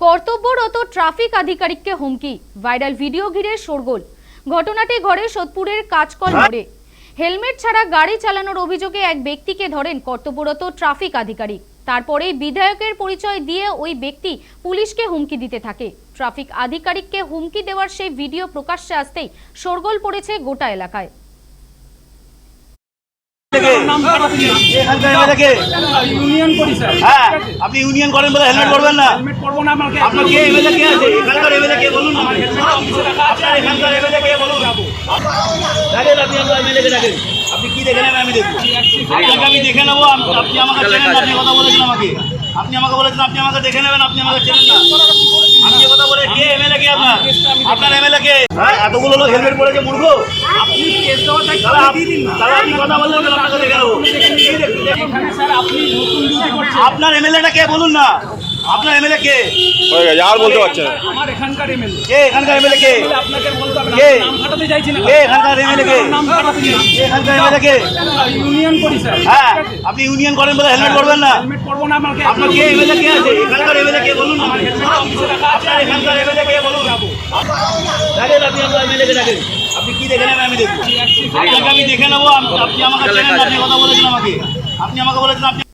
কর্তব্যরত ট্রাফিক আধিকারিককে হুমকি। ভাইরাল ভিডিও ঘিরে শোরগোল। ঘটনাটি ঘরে সোদপুরের কাজকল মোড়ে হেলমেট ছাড়া গাড়ি চালানোর অভিযোগে এক ব্যক্তিকে ধরেন কর্তব্যরত ট্রাফিক আধিকারিক। তারপরে বিধায়কের পরিচয় দিয়ে ওই ব্যক্তি পুলিশকে হুমকি দিতে থাকে। ট্রাফিক আধিকারিককে হুমকি দেওয়ার সেই ভিডিও প্রকাশ্যে আসতেই শোরগোল পড়েছে গোটা এলাকায় থেকে এখানকার এমএলএ কে ইউনিয়ন করি স্যার। হ্যাঁ আপনি ইউনিয়ন করেন বলে হেলমেট পরবেন না। হেলমেট পরবো না আমাকে আপনার কে এমএলএ কে আছে? এখানকার এমএলএ কে বলুন না। আপনার এখানকার এমএলএ কে বলুন। আপনি এমএলএ কে দেখেন। আপনি কি দেখে নেবেন আমি দেখব। আপনাকে আমি দেখে নেব আপনি আমাকে চেনেন আপনি কথা বলেছেন আমাকে। আপনি আমাকে বলেছেন আপনি আমাকে দেখে নেবেন আপনি আমাকে চেনেন না। আপনি কথা বলে কে এমএলএ কে আপনার? আপনার এমএলএ কে? হ্যাঁ এতগুলো লোক হেলমেট পরেছে মূর্খ। আপনি আপনার এমএলএটা কে? বলুন না। আপনার এমএলএ কে? হয়ে গেছে আর বলতে পারছে না। আমার এখানকার এমএলএ। কে এখানকার এমএলএ কে? আপনাকে বলতে হবে কে? নাম খাটাতে চাইছি না। কে এখানকার এমএলএ কে? নাম খাটাতে চাইছি কে এখানকার এমএলএ কে? ইউনিয়ন করি স্যার হ্যাঁ আপনি ইউনিয়ন করেন বলে হেলমেট পরবেন না। হেলমেট পরবো না আমাকে আপনার কে এমএলএ কে আছে? এখানকার এমএলএ কে? বলুন না। আপনার এখানকার এমএলএ কে? বলুন। আপনি আপনি কি দেখে নেবেন আমি আমি দেখে নেব আপনি আমাকে চেনেন আপনি কথা বলেছেন আমাকে। আপনি আমাকে বলেছেন আপনি